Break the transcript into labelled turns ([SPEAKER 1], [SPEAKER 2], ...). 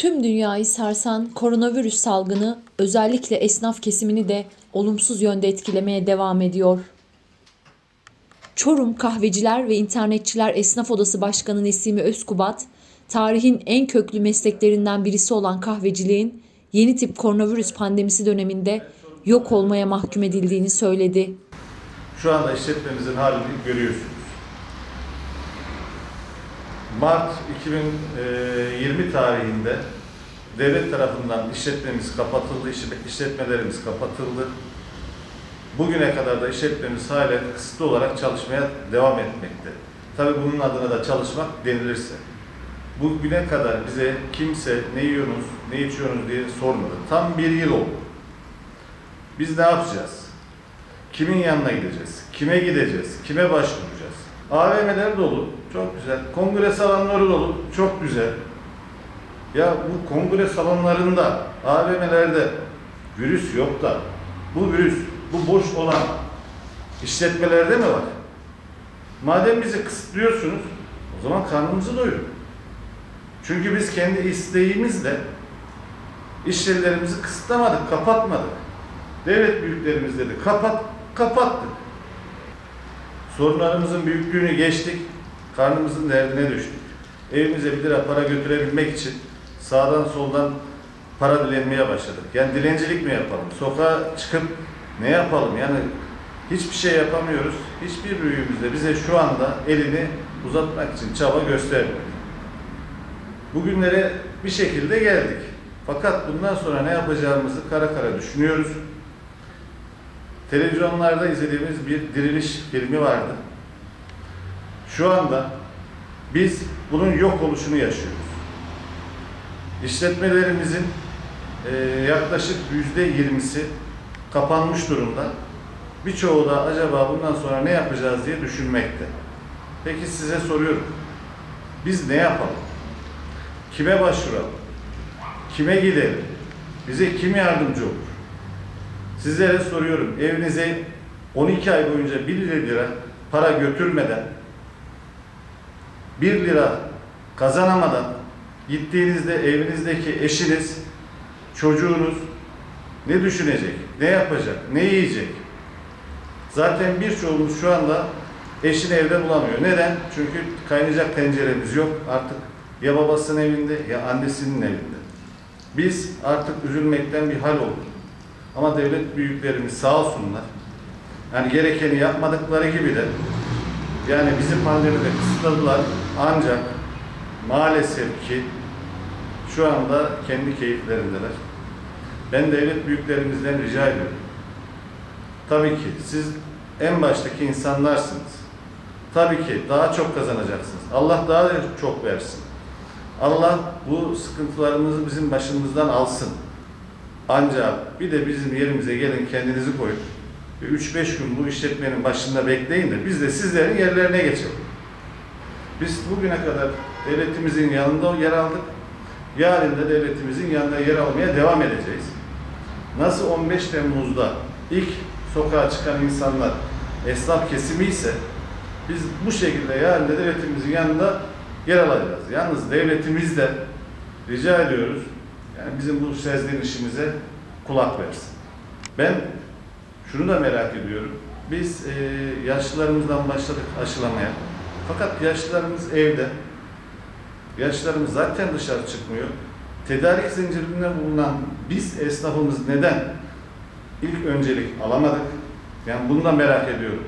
[SPEAKER 1] Tüm dünyayı sarsan koronavirüs salgını özellikle esnaf kesimini de olumsuz yönde etkilemeye devam ediyor. Çorum Kahveciler ve İnternetçiler Esnaf Odası Başkanı Nesimi Özkubat, tarihin en köklü mesleklerinden birisi olan kahveciliğin yeni tip koronavirüs pandemisi döneminde yok olmaya mahkum edildiğini söyledi.
[SPEAKER 2] Şu anda işletmemizin halini görüyorsunuz. Mart 2020 tarihinde devlet tarafından işletmemiz kapatıldı, işlet- işletmelerimiz kapatıldı. Bugüne kadar da işletmemiz hala kısıtlı olarak çalışmaya devam etmekte. Tabii bunun adına da çalışmak denilirse. Bugüne kadar bize kimse ne yiyorsunuz, ne içiyorsunuz diye sormadı. Tam bir yıl oldu. Biz ne yapacağız? Kimin yanına gideceğiz? Kime gideceğiz? Kime başvuracağız? AVM'ler dolu. Çok güzel. Kongre salonları dolu. Çok güzel. Ya bu kongre salonlarında, AVM'lerde virüs yok da bu virüs, bu boş olan işletmelerde mi var? Madem bizi kısıtlıyorsunuz, o zaman karnımızı doyurun. Çünkü biz kendi isteğimizle iş kısıtlamadık, kapatmadık. Devlet büyüklerimiz dedi kapat, kapattık. Sorunlarımızın büyüklüğünü geçtik, karnımızın derdine düştük. Evimize bir lira para götürebilmek için sağdan soldan para dilenmeye başladık. Yani dilencilik mi yapalım? Sokağa çıkıp ne yapalım? Yani hiçbir şey yapamıyoruz. Hiçbir büyüğümüz de bize şu anda elini uzatmak için çaba göstermiyor. Bugünlere bir şekilde geldik. Fakat bundan sonra ne yapacağımızı kara kara düşünüyoruz. Televizyonlarda izlediğimiz bir diriliş filmi vardı. Şu anda biz bunun yok oluşunu yaşıyoruz. İşletmelerimizin eee, yaklaşık yüzde yirmisi kapanmış durumda. Birçoğu da acaba bundan sonra ne yapacağız diye düşünmekte. Peki size soruyorum. Biz ne yapalım? Kime başvuralım? Kime gidelim? Bize kim yardımcı olur? Sizlere soruyorum. Evinize 12 ay boyunca 1 lira para götürmeden 1 lira kazanamadan gittiğinizde evinizdeki eşiniz, çocuğunuz ne düşünecek, ne yapacak, ne yiyecek? Zaten birçoğumuz şu anda eşini evde bulamıyor. Neden? Çünkü kaynayacak tenceremiz yok. Artık ya babasının evinde ya annesinin evinde. Biz artık üzülmekten bir hal olduk. Ama devlet büyüklerimiz sağ olsunlar. Yani gerekeni yapmadıkları gibi de yani bizi pandemide kısıtladılar. Ancak maalesef ki şu anda kendi keyiflerindeler. Ben devlet büyüklerimizden rica ediyorum. Tabii ki siz en baştaki insanlarsınız. Tabii ki daha çok kazanacaksınız. Allah daha da çok versin. Allah bu sıkıntılarımızı bizim başımızdan alsın. Ancak bir de bizim yerimize gelin kendinizi koyun. Ve 3-5 gün bu işletmenin başında bekleyin de biz de sizlerin yerlerine geçelim. Biz bugüne kadar devletimizin yanında yer aldık. Yarın da devletimizin yanında yer almaya devam edeceğiz. Nasıl 15 Temmuz'da ilk sokağa çıkan insanlar esnaf kesimi ise biz bu şekilde yarın da devletimizin yanında yer alacağız. Yalnız devletimiz de rica ediyoruz yani bizim bu sezlenişimize kulak versin. Ben şunu da merak ediyorum. Biz e, yaşlılarımızdan başladık aşılamaya. Fakat yaşlılarımız evde. Yaşlılarımız zaten dışarı çıkmıyor. Tedarik zincirinde bulunan biz esnafımız neden ilk öncelik alamadık? Yani bunu da merak ediyorum.